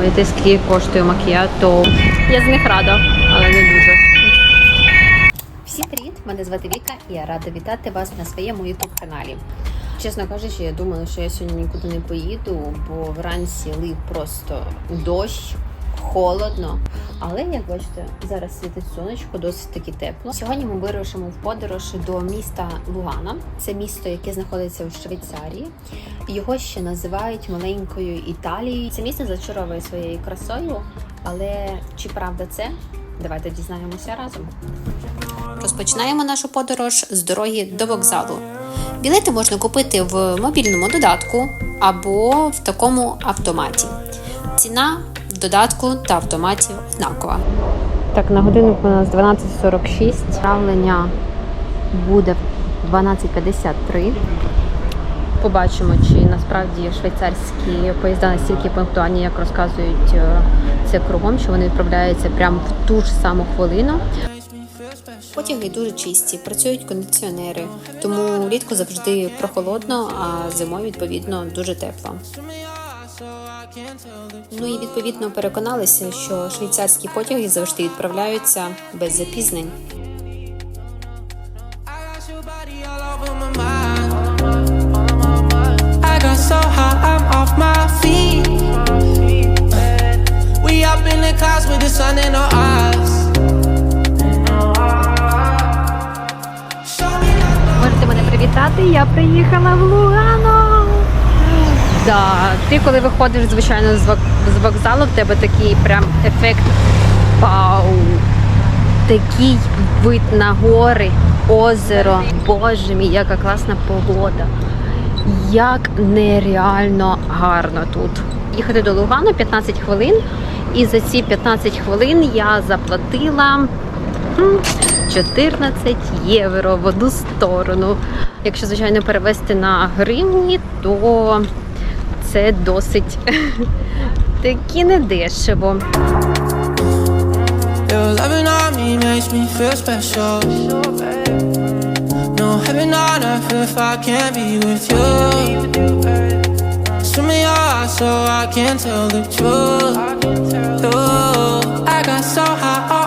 Знаєте, скільки коштує макіято. Я з них рада, але не дуже. Всім привіт! Мене звати Віка і я рада вітати вас на своєму youtube каналі. Чесно кажучи, я думала, що я сьогодні нікуди не поїду, бо вранці лив просто дощ, холодно. Але як бачите, зараз світить сонечко, досить таки тепло. Сьогодні ми вирушимо в подорож до міста Лугана. Це місто, яке знаходиться у Швейцарії. Його ще називають маленькою Італією. Це місто зачаровує своєю красою, але чи правда це? Давайте дізнаємося разом. Розпочинаємо нашу подорож з дороги до вокзалу. Білети можна купити в мобільному додатку або в такому автоматі. Ціна додатку та автоматі однакова. Так, на годиннику у нас 12.46. Травлення буде 12.53. Побачимо, чи насправді швейцарські поїзда настільки пунктуальні, як розказують е, це кругом, що вони відправляються прямо в ту ж саму хвилину. Потяги дуже чисті, працюють кондиціонери, тому влітку завжди прохолодно, а зимою відповідно дуже тепло. Ну і відповідно переконалися, що швейцарські потяги завжди відправляються без запізнень. Можете мене привітати, я приїхала в Лугано. Да, ти коли виходиш, звичайно, з вокзалу, в тебе такий прям ефект вау. Такий вид на гори, озеро. Боже мій, яка класна погода. Як нереально гарно тут. Їхати до Лугану 15 хвилин, і за ці 15 хвилин я заплатила 14 євро в одну сторону. Якщо, звичайно, перевести на гривні, то це досить таки недешево. Your me I. Your eyes so I can tell the truth. Ooh, I got so high,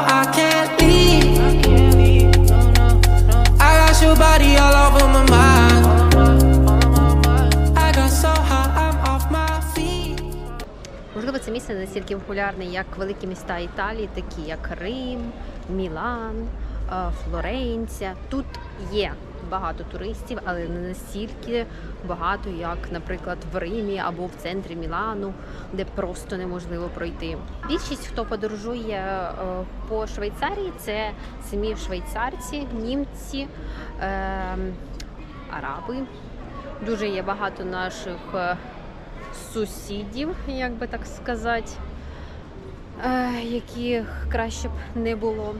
настільки популярне, як великі міста Італії, такі як Рим, Мілан, е, Флоренція. Тут є багато туристів, але не настільки багато, як, наприклад, в Римі або в центрі Мілану, де просто неможливо пройти. Більшість, хто подорожує е, по Швейцарії, це самі швейцарці, німці, е, араби. Дуже є багато наших. Сусідів, як би так сказати, е, яких краще б не було.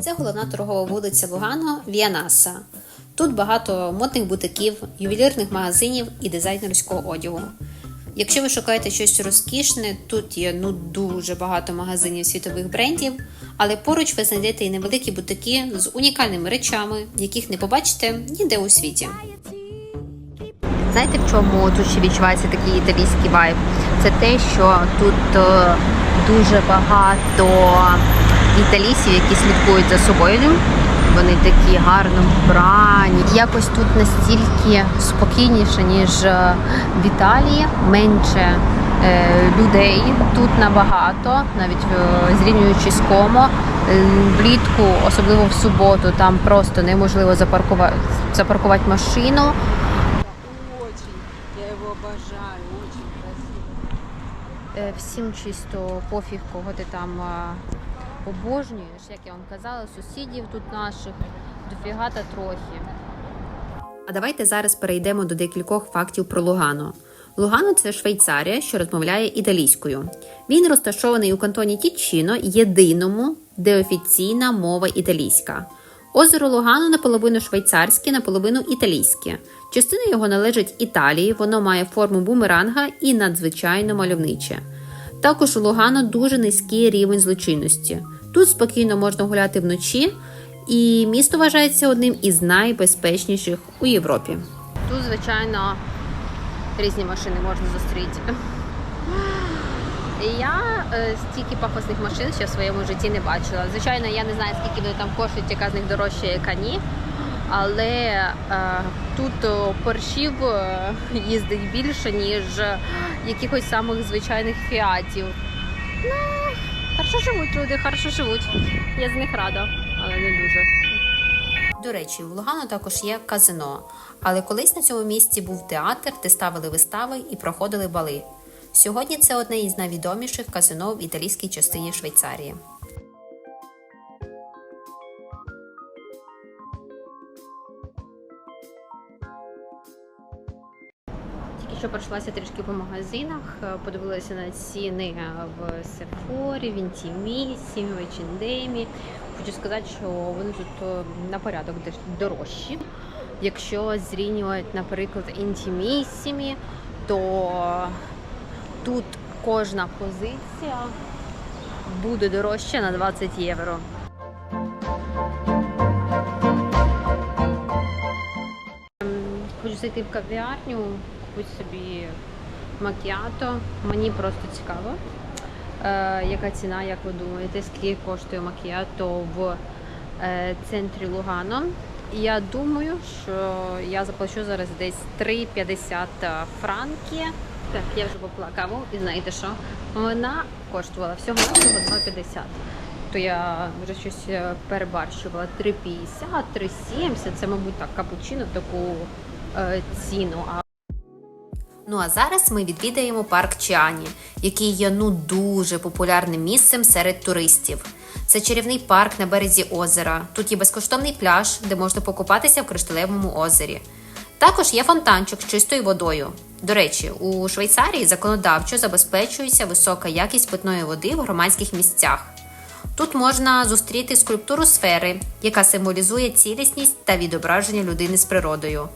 Це головна торгова вулиця Лугано Віанаса. Тут багато модних бутиків, ювелірних магазинів і дизайнерського одягу. Якщо ви шукаєте щось розкішне, тут є ну дуже багато магазинів світових брендів, але поруч ви знайдете і невеликі бутики з унікальними речами, яких не побачите ніде у світі. Знаєте, в чому тут ще відчувається такий італійський вайб? Це те, що тут е, дуже багато італійців, які слідкують за собою. Вони такі гарно вбрані. Якось тут настільки спокійніше, ніж е, в Італії, менше е, людей тут набагато, навіть е, зрівнюючи з Комо. Е, Влітку, особливо в суботу, там просто неможливо запаркувати, запаркувати машину. Его обожаю, очень красиво. Е, Всім чисто пофіг, кого ти там а, обожнюєш, як я вам казала, сусідів тут наших дофіга та трохи. А давайте зараз перейдемо до декількох фактів про Лугано. Лугано це Швейцарія, що розмовляє італійською. Він розташований у кантоні Тічіно, єдиному, де офіційна мова італійська. Озеро Лугано наполовину швейцарське, наполовину італійське. Частина його належить Італії, воно має форму бумеранга і надзвичайно мальовниче. Також у Лугано дуже низький рівень злочинності. Тут спокійно можна гуляти вночі, і місто вважається одним із найбезпечніших у Європі. Тут, звичайно, різні машини можна зустріти. Я е, стільки пафосних машин ще в своєму житті не бачила. Звичайно, я не знаю, скільки вони там коштують, яка з них дорожча, яка ні. Але е, тут о, поршів е, їздить більше, ніж е, якихось самих звичайних фіатів. Ну, хорошо живуть люди, хорошо живуть. Я з них рада, але не дуже. До речі, в Лугану також є казино. Але колись на цьому місці був театр, де ставили вистави і проходили бали. Сьогодні це одне із найвідоміших казино в італійській частині Швейцарії. Тільки що пройшлася трішки по магазинах, е, подивилася на ціни в Сефорі, в Інтімісі, в H&M. Хочу сказати, що вони тут е, на порядок дорожчі. Якщо зрівнювати, наприклад, інтімісімі, то тут кожна позиція буде дорожча на 20 євро. Ем, Хочу зайти в кав'ярню, купити собі макіато. Мені просто цікаво, е, яка ціна, як ви думаєте, скільки коштує макіато в е, центрі Лугано. Я думаю, що я заплачу зараз десь 3,50 франки. Так, я вже попила каву, і знаєте що? Вона коштувала всього навсього 2,50. То я вже щось е, перебарщувала 3,50, 3,70. Це, мабуть, так, капучино таку е, ціну. Ну а зараз ми відвідаємо парк Чіані, який є ну дуже популярним місцем серед туристів. Це чарівний парк на березі озера. Тут є безкоштовний пляж, де можна покупатися в кришталевому озері. Також є фонтанчик з чистою водою. До речі, у Швейцарії законодавчо забезпечується висока якість питної води в громадських місцях. Тут можна зустріти скульптуру сфери, яка символізує цілісність та відображення людини з природою.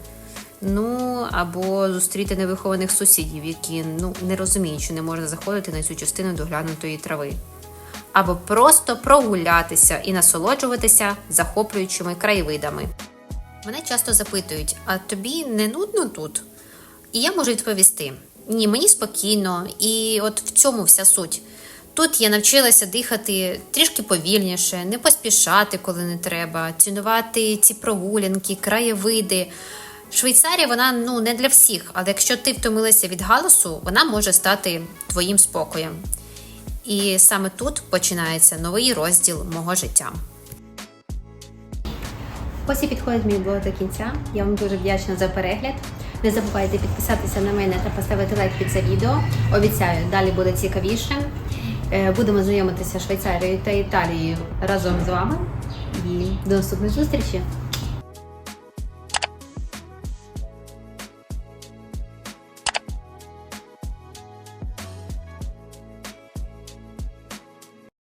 Ну або зустріти невихованих сусідів, які ну не розуміють, що не можна заходити на цю частину доглянутої трави. Або просто прогулятися і насолоджуватися захоплюючими краєвидами. Мене часто запитують: а тобі не нудно тут? І я можу відповісти: ні, мені спокійно, і от в цьому вся суть. Тут я навчилася дихати трішки повільніше, не поспішати, коли не треба, цінувати ці прогулянки, краєвиди. Швейцарія вона ну не для всіх, але якщо ти втомилася від галасу, вона може стати твоїм спокоєм. І саме тут починається новий розділ мого життя. Ось і підходить мій блог до кінця. Я вам дуже вдячна за перегляд. Не забувайте підписатися на мене та поставити лайк під це відео. Обіцяю, далі буде цікавіше. Е, Будемо знайомитися з Швейцарією та Італією разом з вами. І до наступної зустрічі!